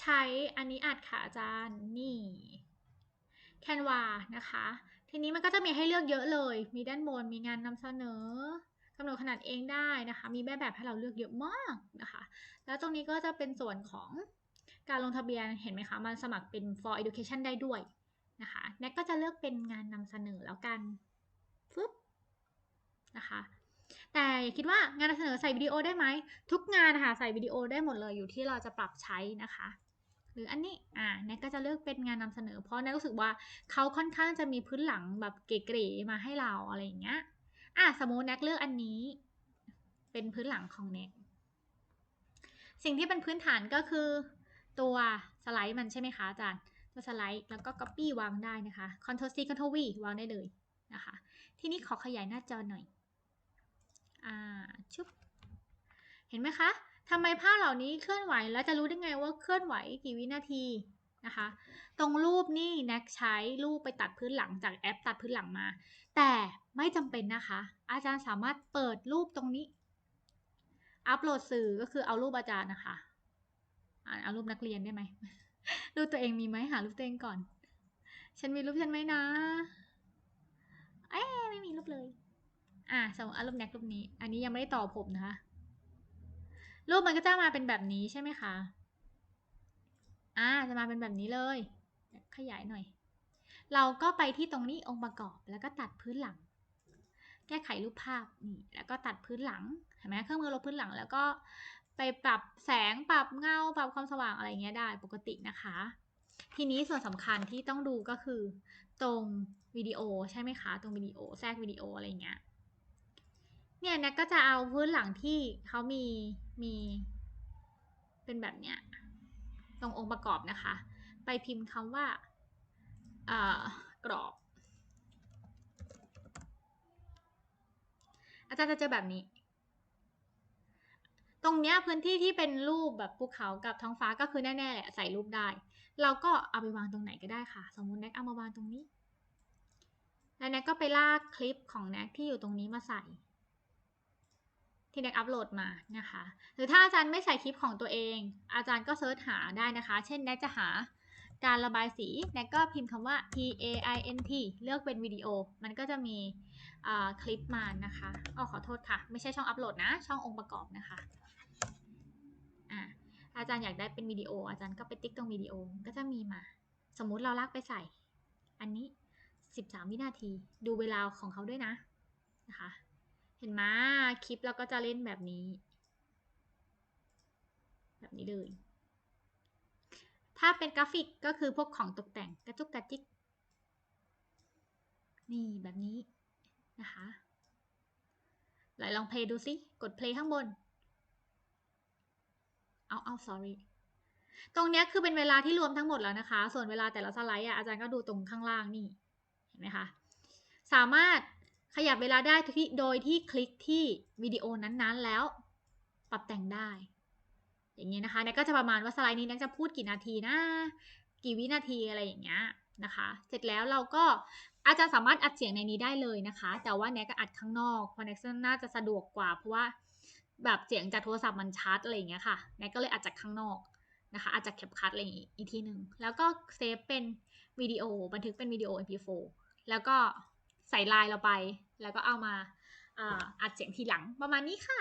ใช้อันนี้อัดค่ะอาจารย์นี่ Canva นะคะ ทีนี้มันก็จะมีให้เลือกเยอะเลย มีด้านบน มีงานนำเสนอกำหนดขนาดเองได้นะคะ มีแบบแบบให้เราเลือกเยอะมากนะคะ แล้วตรงนี้ก็จะเป็นส่วนของการลงทะเบียนเห็นไหมคะ มันสมัครเป็น for education ได้ด้วยนะคะแน็กก็จะเลือกเป็นงานนำเสนอแล้วกันฟึบนะคะ แต่คิดว่างานนำเสนอใส่วิดีโอได้ไหม ทุกงานนะคะใส่วิดีโอได้หมดเลยอยู่ที่เราจะปรับใช้นะคะ หรืออันนี้อ่าแน็กก็จะเลือกเป็นงานนำเสนอ เพราะแน็กรู้สึกว่าเขาค่อนข้างจะมีพื้นหลังแบบเก๋ๆมาให้เราอะไรอย่างเงี้ยอะสมมติแน็กเลือกอันนี้ เป็นพื้นหลังของแน็กสิ่งที่เป็นพื้นฐานก็คือ ตัวสไลด์มันใช่ไหมคะอาจารย์ตัวสไลด์แล้วก็ Copy วางได้นะคะ Ctrl C Ctrl V วางได้เลยนะคะ ทีนี้ขอขยายหน้าจอหน่อย อ่าชุบเห็นไหมคะทำไมภาพเหล่านี้เคลื่อนไหวแล้วจะรู้ได้ไงว่าเคลื่อนไหวกี่วินาทีนะคะ ตรงรูปนี่น็กใช้รูปไปตัดพื้นหลังจากแอปตัดพื้นหลังมา แต่ไม่จำเป็นนะคะ อาจารย์สามารถเปิดรูปตรงนี้ อัปโหลดสื่อก็คือเอารูปอาจารย์นะคะอ่าเอารูปนักเรียนได้ไหมรูปตัวเองมีไหมหารูปตัวเองก่อน ฉันมีรูปฉันไหมนะเอ้ยไม่มีรูปเลย อ่าสมมติอารูปแน็กรูปนี้ อันนี้ยังไม่ได้ต่อผมนะคะ รูปมันก็จะมาเป็นแบบนี้ใช่ไหมคะ อ่า จะมาเป็นแบบนี้เลย ขยายหน่อย เราก็ไปที่ตรงนี้องค์ประกอบ แล้วก็ตัดพื้นหลัง แก้ไขรูปภาพนี่ แล้วก็ตัดพื้นหลัง เห็นไหมเครื่องมือลบพื้นหลัง แล้วก็ไปปรับแสง ปรับเงา ปรับความสว่างอะไรเงี้ยได้ปกตินะคะ ทีนี้ส่วนสำคัญที่ต้องดูก็คือ ตรงวิดีโอใช่ไหมคะ ตรงวิดีโอแทรกวิดีโออะไรเงี้ย เนี่ยแน็กก็จะเอาพื้นหลังที่เขามีมีเป็นแบบเนี้ยตรงองค์ประกอบนะคะ ไปพิมพ์คำว่ากรอบ อาจารย์จะเจอแบบนี้ ตรงเนี้ยพื้นที่ที่เป็นรูปแบบภูเขากับท้องฟ้าก็คือแน่ๆแหละใส่รูปได้ เราก็เอาไปวางตรงไหนก็ได้ค่ะ สมมุติแน็กเอามาวางตรงนี้ แล้วแน็กก็ไปลากคลิปของแน็กที่อยู่ตรงนี้มาใส่ ที่แน็กอัปโหลดมานะคะ หรือถ้าอาจารย์ไม่ใส่คลิปของตัวเอง อาจารย์ก็เซิร์ชหาได้นะคะ เช่นแน็กจะหาการระบายสีแน็กก็พิมพ์คำว่า p a i n t เลือกเป็นวิดีโอ มันก็จะมีคลิปมานะคะอ๋อขอโทษค่ะ ไม่ใช่ช่องอัปโหลดนะ ช่ององค์ประกอบนะคะอ่าอาจารย์อยากได้เป็นวิดีโอ อาจารย์ก็ไปติ๊กตรงวิดีโอ ก็จะมีมา สมมุติเราลากไปใส่ อันนี้ 13 วินาที ดูเวลาของเขาด้วยนะนะคะ เห็นไหมคลิปเราก็จะเล่นแบบนี้ แบบนี้เลย ถ้าเป็นกราฟิกก็คือพวกของตกแต่งกระจุกกระจิก นี่แบบนี้นะคะไหลลองเพลย์ดูสิกดเพลย์ข้างบน เอาเอา sorry ตรงนี้คือเป็นเวลาที่รวมทั้งหมดแล้วนะคะ ส่วนเวลาแต่ละสไลด์อาจารย์ก็ดูตรงข้างล่างนี่ เห็นไหมคะ สามารถ ขยับเวลาได้ที่โดยที่คลิกที่วิดีโอนั้นๆ แล้วปรับแต่งได้ อย่างนี้นะคะเนี่ยก็จะประมาณว่าสไลด์นี้นักจะพูดกี่นาทีนะ กี่วินาทีอะไรอย่างเงี้ยนะคะ เสร็จแล้วเราก็อาจารย์สามารถอัดเสียงในนี้ได้เลยนะคะ แต่ว่าเนี้ยก็อัดข้างนอกเพราะเน็กน่าจะสะดวกกว่า เพราะว่าแบบเสียงจากโทรศัพท์มันชัดอะไรอย่างเงี้ยค่ะเน็กก็เลยอัดจากข้างนอกนะคะอัดจากแคปคัทอะไรอย่างงี้อีกทีหนึ่งแล้วก็เซฟเป็นวิดีโอบันทึกเป็นวิดีโอ MP4 แล้วก็ ใส่ไลน์เราไป แล้วก็เอามาอัดเสียงทีหลังประมาณนี้ค่ะ